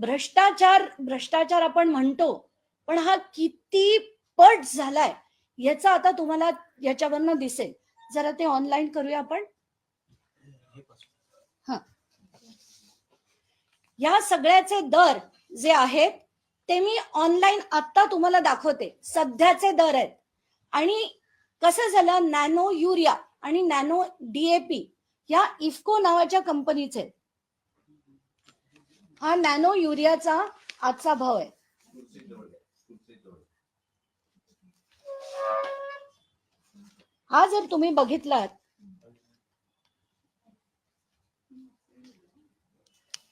भ्रष्टाचार भ्रष्टाचार आपण म्हणतो पण हा किती पट झालाय याचा आता तुम्हाला याच्यावरनं दिसेल. जरा ते ऑनलाईन करूया आपण. या सगळ्याचे दर जे आहेत ते मी ऑनलाईन आता तुम्हाला दाखवते. सध्याचे दर आहेत. आणि कसं झालं नॅनो युरिया आणि नॅनो डीएपी या इफको नावाच्या कंपनीचे आहेत. हा नॅनो युरियाचा आजचा भाव आहे. हा जर तुम्ही बघितलात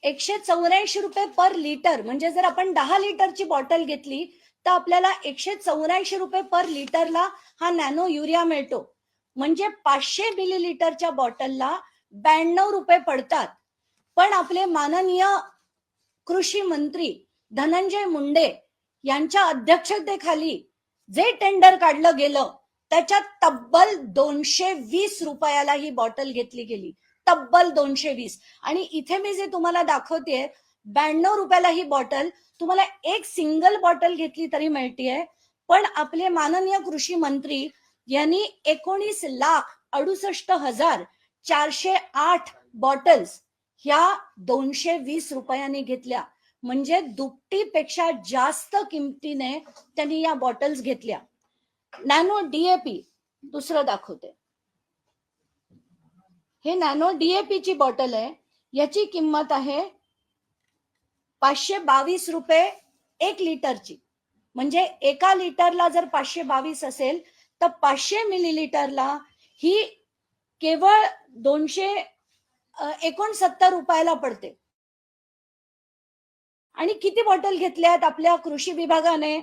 एकशे चौऱ्याऐंशी रुपये पर लिटर म्हणजे जर आपण दहा लिटरची बॉटल घेतली तर आपल्याला एकशे चौऱ्याऐंशी रुपये पर लिटरला हा नॅनो युरिया मिळतो. म्हणजे पाचशे मिलीलिटरच्या बॉटलला ब्याण्णव रुपये पडतात. पण आपले माननीय कृषी मंत्री धनंजय मुंडे यांच्या अध्यक्षतेखाली जे टेंडर काढलं गेलं त्याच्यात तब्बल दोनशे वीस रुपयाला ही बॉटल घेतली गेली. तब्बल दोनशे वीस आणि इथे मी जे तुम्हाला दाखवतेय ब्याण्णव रुपयाला ही बॉटल तुम्हाला एक सिंगल बॉटल घेतली तरी मिळतीये. पण आपले माननीय कृषी मंत्री यांनी एकोणीस लाख अडुसष्ट हजार चारशे आठ बॉटल्स ह्या दोनशे वीस रुपयांनी घेतल्या. म्हणजे दुपटीपेक्षा जास्त किमतीने त्यांनी या बॉटल्स घेतल्या. नॅनो डीएपी दुसरं दाखवते. हे नॅनो डीएपी ची बॉटल आहे. याची किंमत आहे पाचशे बावीस रुपये एक लिटरची. म्हणजे एका लिटरला जर पाचशे बावीस असेल तर पाचशे मिलीलिटरला ही केवळ दोनशे एकोणसत्तर रुपयाला पडते. आणि किती बॉटल घेतल्यात आपल्या कृषी विभागाने?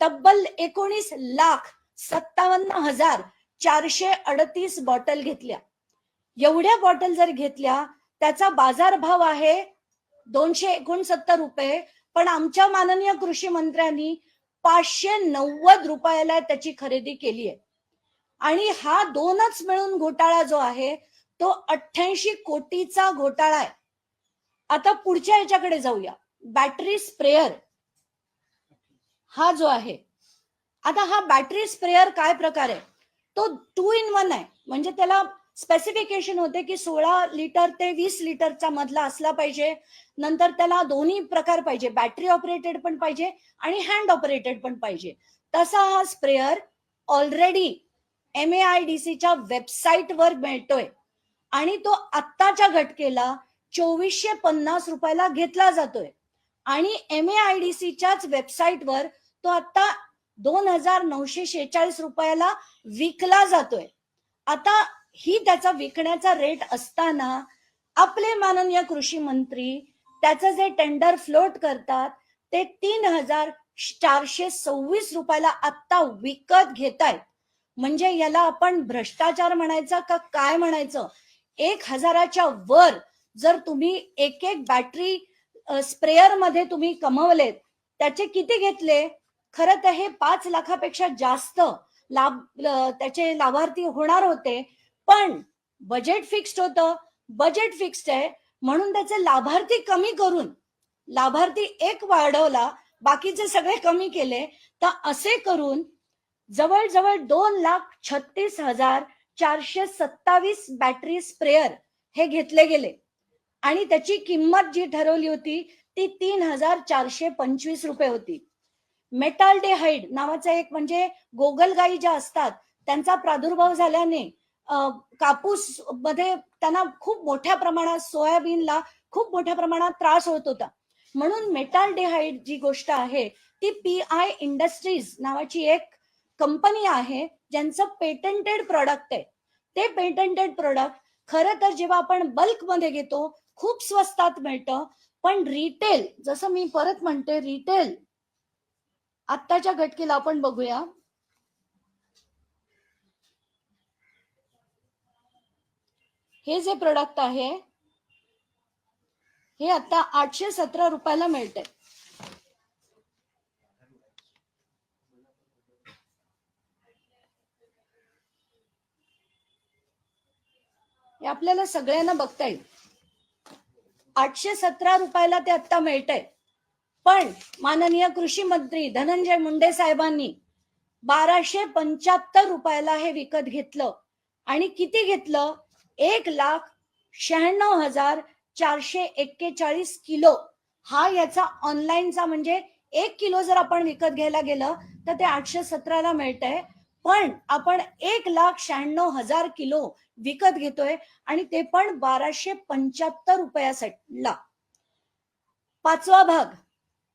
तब्बल एकोणीस लाख सत्तावन्न हजार चारशे अडतीस बॉटल घेतल्या. एवढ्या बॉटल जर घेतल्या त्याचा बाजारभाव आहे दोनशे एकोणसत्तर रुपये. पण आमच्या माननीय कृषी मंत्र्यांनी पाचशे नव्वद रुपयाला त्याची खरेदी केली आहे आणि हा दोनच मिळून घोटाळा जो आहे तो अठ्ठ्याऐंशी कोटीचा घोटाळा आहे. आता पुढच्या ह्याच्याकडे जाऊया. बॅटरी स्प्रेअर हा जो आहे. आता हा बॅटरी स्प्रेअर काय प्रकार? आहे तो टू इन वन आहे. म्हणजे त्याला स्पेसिफिकेशन होते की सोळा लिटर ते वीस लिटरचा मधला असला पाहिजे. नंतर त्याला दोन्ही प्रकार पाहिजे. बॅटरी ऑपरेटेड पण पाहिजे आणि हँड ऑपरेटेड पण पाहिजे. तसा हा sprayer already M A I D सीच्या वेबसाईटवर मिळतोय. आणि तो आत्ताच्या घटकेला चोवीसशे पन्नास रुपयाला घेतला जातोय. आणि एम ए आय डी सीच्याच वेबसाईटवर तो आता दोन हजार नऊशे शेहेचाळीस रुपयाला विकला जातोय. आता ही त्याचा विकण्याचा रेट असताना आपले माननीय कृषी मंत्री त्याचं जे टेंडर फ्लोट करतात ते तीन हजार चारशे सव्वीस रुपयाला आत्ता विकत घेतायत. म्हणजे याला आपण भ्रष्टाचार म्हणायचा का काय म्हणायचं? एक हजाराच्या वर जर तुम्ही एक एक बॅटरी स्प्रेअरमध्ये तुम्ही कमवलेत त्याचे किती घेतले? खरं तर हे पाच लाखापेक्षा जास्त लाभ त्याचे लाभार्थी होणार होते. पण बजेट फिक्स्ड होतं. बजेट फिक्स्ड आहे. म्हणून त्याचे लाभार्थी कमी करून लाभार्थी एक वाढवला बाकीचे सगळे कमी केले तर असे करून जवळजवळ दोन लाख छत्तीस हजार चारशे सत्तावीस बॅटरी स्प्रेअर हे घेतले गेले. आणि त्याची किंमत जी ठरवली होती ती तीन हजार चारशे पंचवीस रुपये होती. मेटाल मेटाल्डेहाइड नावाचा एक म्हणजे गोगलगाई ज्या असतात त्यांचा प्रादुर्भाव झाल्याने कापूसमध्ये त्यांना खूप मोठ्या प्रमाणात सोयाबीनला खूप मोठ्या प्रमाणात त्रास होत होता. म्हणून मेटाल डेहाईड जी गोष्ट आहे ती पी आय इंडस्ट्रीज नावाची एक कंपनी आहे ज्यांचं पेटंटेड प्रॉडक्ट आहे ते पेटंटेड प्रॉडक्ट खरं तर जेव्हा आपण बल्कमध्ये घेतो खूप स्वस्तात मिळतं. पण रिटेल जसं मी परत म्हणते रिटेल आत्ताच्या घटकेला आपण बघूया. हे जे प्रोडक्ट आहे हे आता आठशे सतरा रुपयाला मिळते हे आपल्याला सगळ्यांना बघता येईल. आठशे सतरा रुपयाला ते आता मिळतंय. पण माननीय कृषी मंत्री धनंजय मुंडे साहेबांनी बाराशे पंच्याहत्तर रुपयाला हे विकत घेतलं. आणि किती घेतलं? एक लाख शहाण्णव हजार चारशे एक्केचाळीस किलो. हा याचा ऑनलाईनचा म्हणजे एक किलो जर आपण विकत घ्यायला गेलं तर ते आठशे सतराला मिळतंय. पण आपण एक लाख शहाण्णव हजार किलो विकत घेतोय आणि ते पण बाराशे पंच्याहत्तर रुपयासाठी. पाचवा भाग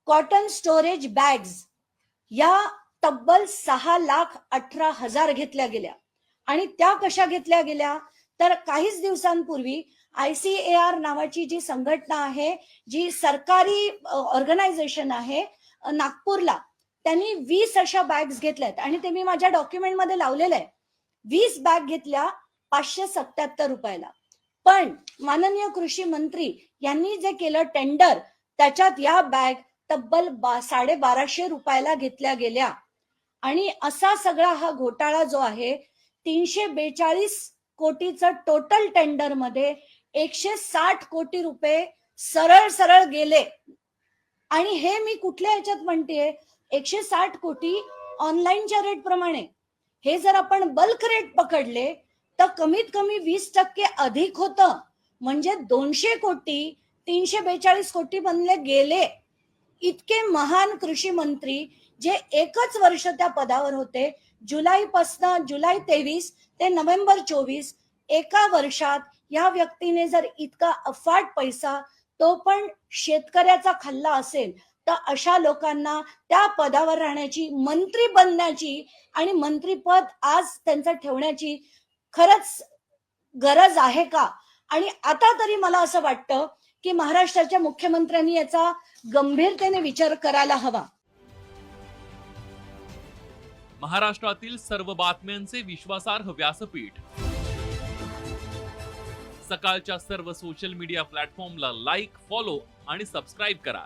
कॉटन स्टोरेज बॅग्स या तब्बल सहा लाख अठरा हजार घेतल्या गेल्या. आणि त्या कशा घेतल्या गेल्या? तर काहीच दिवसांपूर्वी आयसीएआर नावाची जी संघटना आहे जी सरकारी ऑर्गनायझेशन आहे नागपूरला त्यांनी वीस अशा बॅग्स घेतल्यात. आणि ते मी माझ्या डॉक्युमेंटमध्ये लावलेलं आहे. वीस बॅग घेतल्या पाचशे सत्याहत्तर रुपयाला. पण माननीय कृषी मंत्री यांनी जे केलं टेंडर त्याच्यात या बॅग तब्बल बा साडेबाराशे रुपयाला घेतल्या गेल्या. आणि असा सगळा हा घोटाळा जो आहे तीनशे बेचाळीस कोटीचं टोटल टेंडरमध्ये एकशे साठ कोटी रुपये सरळ सरळ गेले. आणि हे मी कुठल्या ह्याच्यात म्हणतेय? एकशे साठ कोटी ऑनलाईनच्या रेट प्रमाणे. हे जर आपण बल्क रेट पकडले तर कमीत कमी वीस टक्के अधिक होतं. म्हणजे दोनशे कोटी तीनशे बेचाळीस कोटी बनले गेले. इतके महान कृषी मंत्री जे एकच वर्ष त्या पदावर होते. जुलै पासन जुलै तेवीस ते नोव्हेंबर चोवीस एका वर्षात या व्यक्तीने जर इतका अफाट पैसा तो पण शेतकऱ्याचा खाल्ला असेल. तर अशा लोकांना त्या पदावर राहण्याची मंत्री बनण्याची आणि मंत्रीपद आज त्यांचं ठेवण्याची खरंच गरज आहे का? आणि आता तरी मला असं वाटतं की महाराष्ट्राच्या मुख्यमंत्र्यांनी याचा गंभीरतेने विचार करायला हवा. महाराष्ट्रातील सर्व बातम्यांचे विश्वासार्ह व्यासपीठ. सकाळच्या सर्व सोशल मीडिया प्लॅटफॉर्मला लाईक फॉलो आणि सबस्क्राईब करा.